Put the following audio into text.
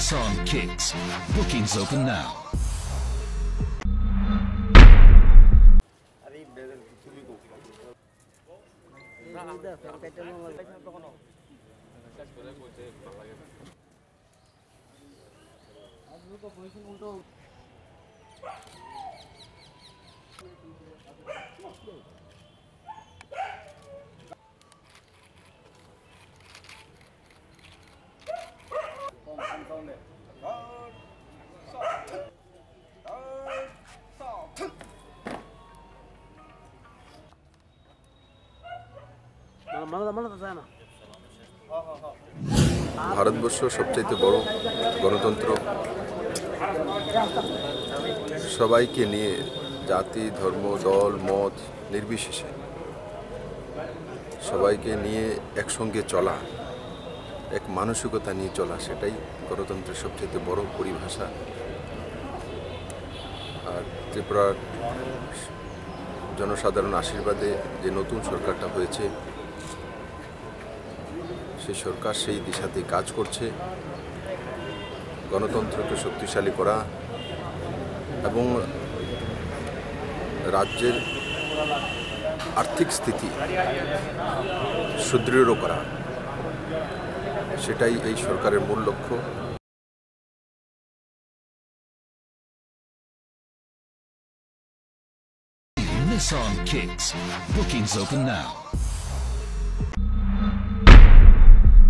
Nissan Kicks. Bookings open now. Bharatvarsha সবচাইতে বড় গণতন্ত্র। সবাইকে নিয়ে জাতি, ধর্ম, দল, মত নির্বিশেষে সবাইকে নিয়ে একসঙ্গে চলা, এক মানসিকতা নিয়ে চলা, সেটাই গণতন্ত্রের সবচেয়ে বড় পরিভাষা। আর ত্রিপুরার জনসাধারণ আশীর্বাদে যে নতুন সরকারটা হয়েছে সেই সরকার সেই দিশাতে কাজ করছে গণতন্ত্রকে শক্তিশালী করা এবং রাজ্যের আর্থিক স্থিতি সুদৃঢ় করা, সেটাই এই সরকারের মূল লক্ষ্য Nissan Kicks. Bookings open now.